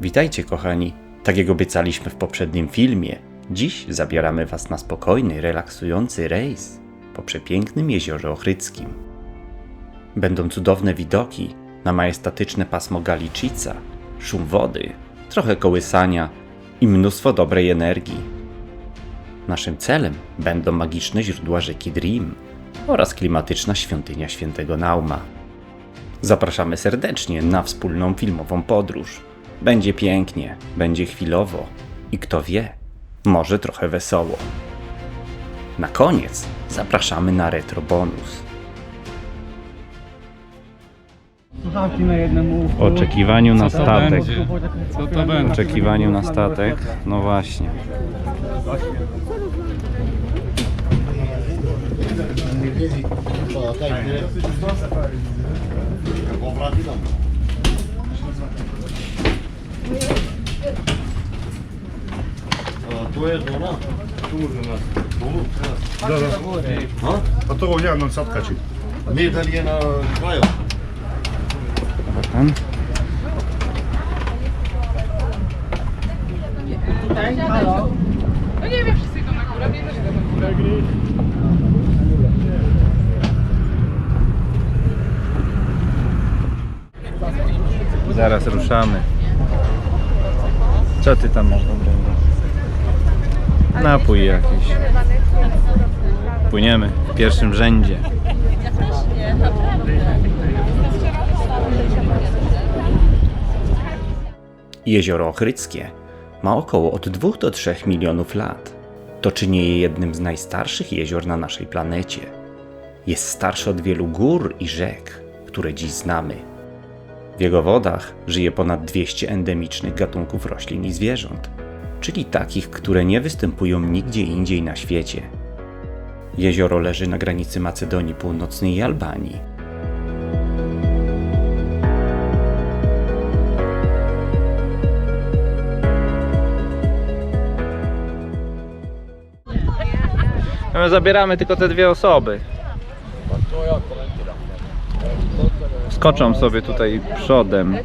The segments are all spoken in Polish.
Witajcie kochani. Tak jak obiecaliśmy w poprzednim filmie, dziś zabieramy Was na spokojny, relaksujący rejs po przepięknym jeziorze Ochryckim. Będą cudowne widoki na majestatyczne pasmo Galicica, szum wody, trochę kołysania i mnóstwo dobrej energii. Naszym celem będą magiczne źródła rzeki Dream oraz klimatyczna świątynia świętego Nauma. Zapraszamy serdecznie na wspólną filmową podróż. Będzie pięknie, będzie chwilowo i kto wie, może trochę wesoło. Na koniec zapraszamy na retro bonus. Słuchawki na jednym uchu. W oczekiwaniu na Co to statek. będzie? Co to W będzie? oczekiwaniu na statek, no właśnie. A to jest ona? Tu może nas. Tu? Da, da. A? A to rovňa nam sadka či? Nie, ten na kraju. No nie wiem, wszyscy idą na górę, mnie też idą na górę. Zaraz ruszamy. Co ty tam masz dobrego? Napój jakiś. Płyniemy w pierwszym rzędzie. Jezioro Ochryckie ma około od 2 do 3 milionów lat. To czyni je jednym z najstarszych jezior na naszej planecie. Jest starsze od wielu gór i rzek, które dziś znamy. W jego wodach żyje ponad 200 endemicznych gatunków roślin i zwierząt, czyli takich, które nie występują nigdzie indziej na świecie. Jezioro leży na granicy Macedonii Północnej i Albanii. My zabieramy tylko te dwie osoby. Skoczą sobie tutaj przodem.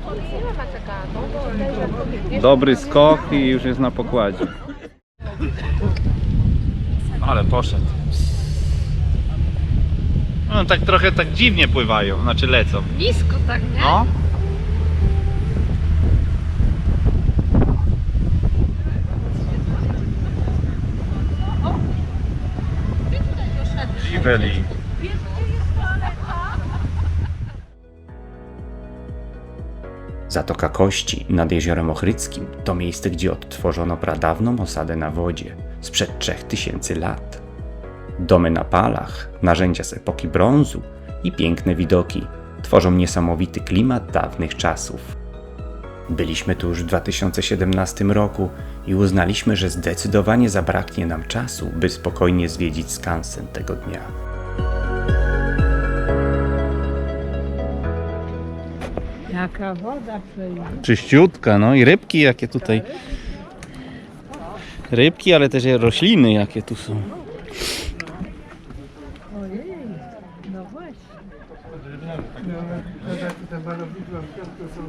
Dobry skok i już jest na pokładzie. Ale poszedł. No tak trochę tak dziwnie pływają, znaczy lecą. Nisko tak, nie? No. Dziweli. Zatoka Kości nad Jeziorem Ochryckim to miejsce, gdzie odtworzono pradawną osadę na wodzie sprzed 3000 lat. Domy na palach, narzędzia z epoki brązu i piękne widoki tworzą niesamowity klimat dawnych czasów. Byliśmy tu już w 2017 roku i uznaliśmy, że zdecydowanie zabraknie nam czasu, by spokojnie zwiedzić skansen tego dnia. Jaka woda przejdzie. Czyściutka, no i rybki jakie tutaj. Rybki, ale też rośliny jakie tu są. Ojej, no właśnie. Te malowidła są.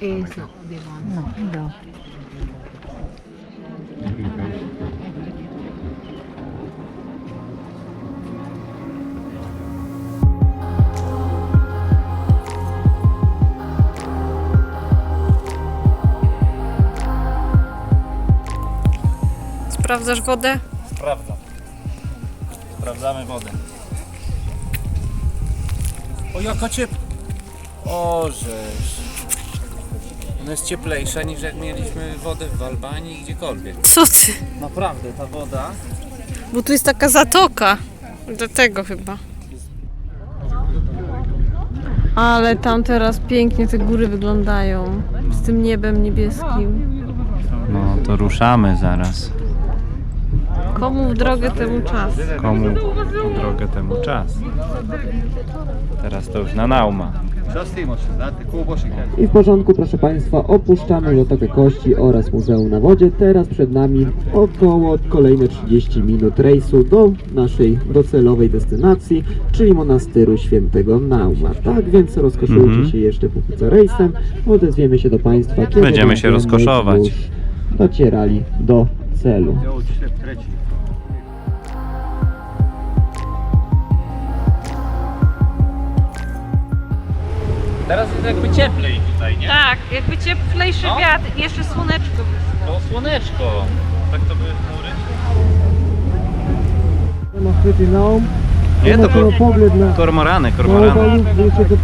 Eso, No, no. Sprawdzasz wodę? Sprawdzam. Sprawdzamy wodę. O jaka ciep... O żeż. Ona jest cieplejsza niż jak mieliśmy wodę w Albanii gdziekolwiek. Co ty? Naprawdę ta woda Bo tu jest taka zatoka. Dlatego chyba. Ale tam teraz pięknie te góry wyglądają. Z tym niebem niebieskim. No to ruszamy zaraz. Komu w drogę temu czas? Komu w drogę temu czas? Teraz to już na nauma. I w porządku, proszę Państwa, opuszczamy Lotokę Kości oraz Muzeum na Wodzie. Teraz przed nami około kolejne 30 minut rejsu do naszej docelowej destynacji, czyli monastyru świętego Nauma. Tak więc rozkoszujcie mm -hmm. się jeszcze póki co rejsem. Odezwiemy się do Państwa, kiedy będziemy się rozkoszować. Już docierali do celu. Teraz jest jakby cieplej tutaj, nie? Tak, jakby cieplejszy No. wiatr i jeszcze słoneczko. To słoneczko. Tak to były chmury. Machryty Naum. Nie, to kor- pogled na, kormorany, na kormorany. obalu, gdje ćete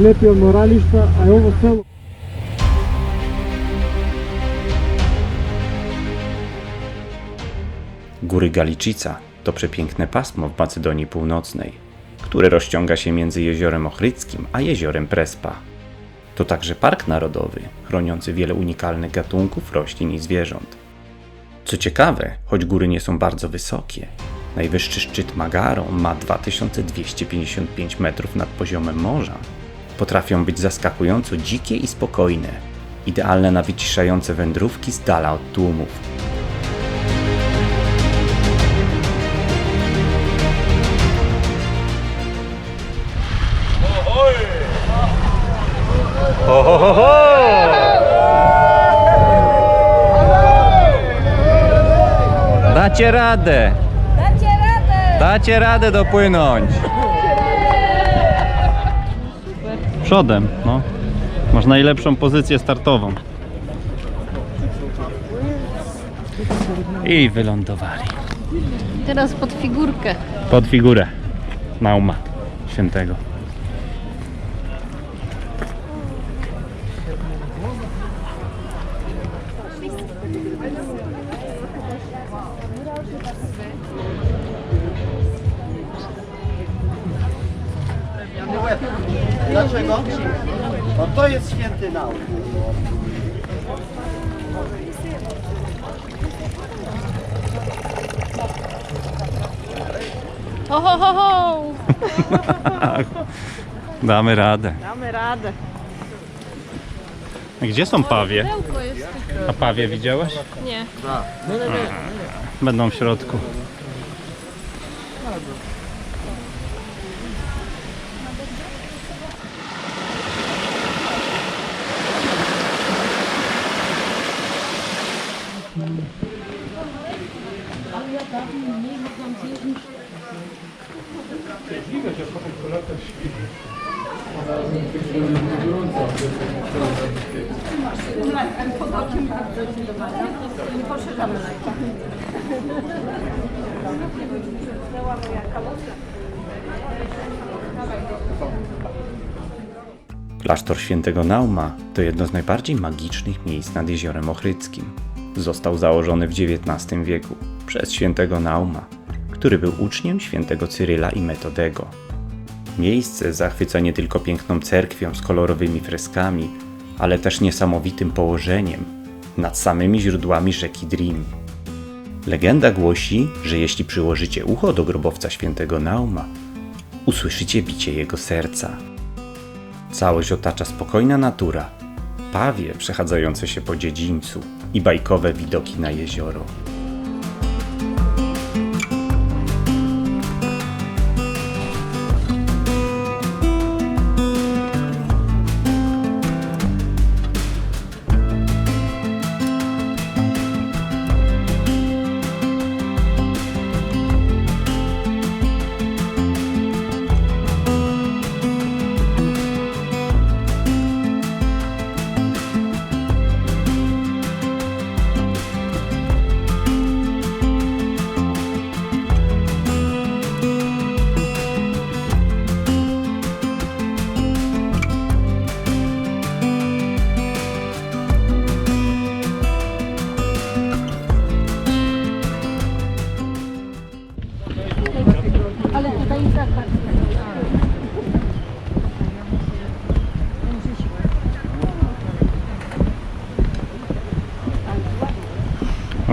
lepi odmorališta, a je ovo selo Góry Galicica to przepiękne pasmo w Macedonii Północnej, które rozciąga się między jeziorem Ochryckim a jeziorem Prespa. To także park narodowy, chroniący wiele unikalnych gatunków roślin i zwierząt. Co ciekawe, choć góry nie są bardzo wysokie, najwyższy szczyt Magaro ma 2255 metrów nad poziomem morza. Potrafią być zaskakująco dzikie i spokojne, idealne na wyciszające wędrówki z dala od tłumów. Dacie radę! Dacie radę! Dacie radę dopłynąć! Przodem, no. Masz najlepszą pozycję startową. I wylądowali. Teraz pod figurkę. Pod figurę Nauma Świętego. Dlaczego? No to jest święty Naum. Ho, ho, ho, ho! Damy radę. Damy radę. Gdzie są pawie? Pudełko jest. A pawie widziałeś? Nie. Będą w środku. Klasztor świętego Nauma to jedno z najbardziej magicznych miejsc nad jeziorem Ochryckim. Został założony w XIX wieku przez świętego Nauma, który był uczniem świętego Cyryla i Metodego. Miejsce zachwyca nie tylko piękną cerkwią z kolorowymi freskami, ale też niesamowitym położeniem nad samymi źródłami rzeki Drim. Legenda głosi, że jeśli przyłożycie ucho do grobowca świętego Nauma, usłyszycie bicie jego serca. Całość otacza spokojna natura, pawie przechadzające się po dziedzińcu i bajkowe widoki na jezioro.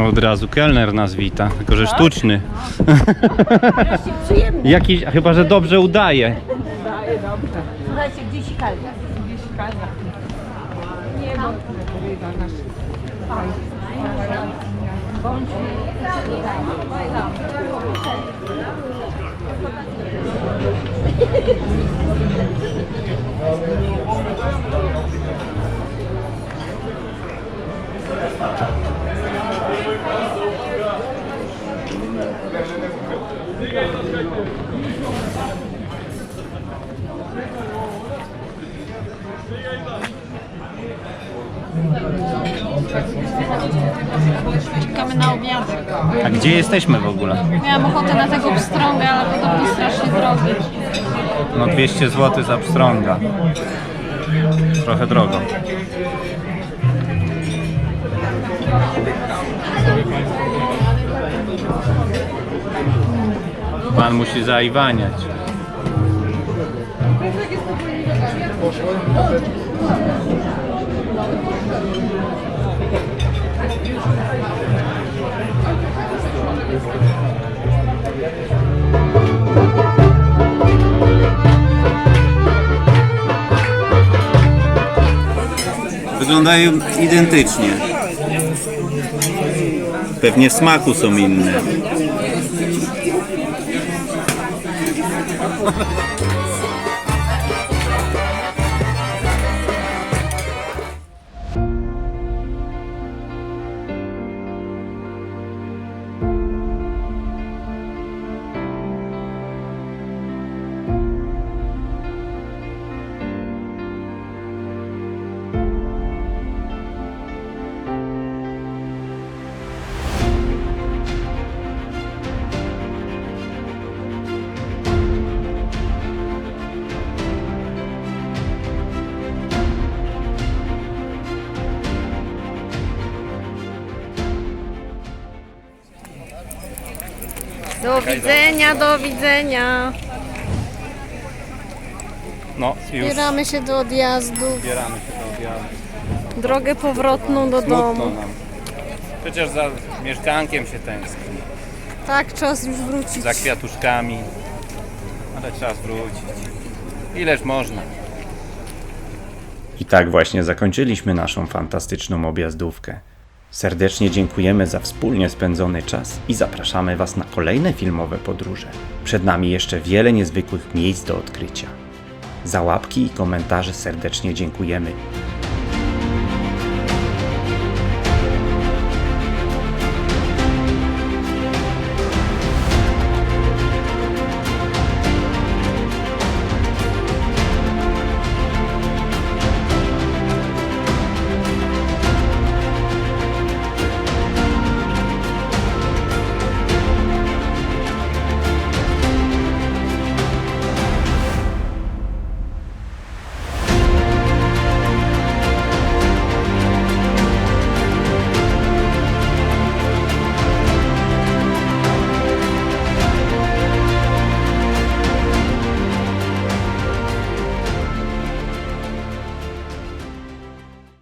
Od razu kelner nas wita, tylko że tak? sztuczny. Jakiś, chyba, że dobrze udaje. Daje, dobrze. Słuchajcie, gdzie sikalnia? Gdzie sikalnia? Nie ma. Bądź Czekamy na. A gdzie jesteśmy w ogóle? Miałam ochotę na tego pstrąga, ale podobno strasznie drogi. No 200 zł za pstrąga. Trochę drogo. Pan musi zaiwaniać. Wyglądają identycznie. Pewnie w smaku są inne. Do widzenia, do widzenia. No, już Zbieramy się do odjazdu. zbieramy się do objazdu. Drogę powrotną do Smutno domu. nam. Chociaż za mieszkankiem się tęskni. Tak, czas już wrócić. Za kwiatuszkami. Ale czas wrócić. Ileż można. I tak właśnie zakończyliśmy naszą fantastyczną objazdówkę. Serdecznie dziękujemy za wspólnie spędzony czas i zapraszamy Was na kolejne filmowe podróże. Przed nami jeszcze wiele niezwykłych miejsc do odkrycia. Za łapki i komentarze serdecznie dziękujemy.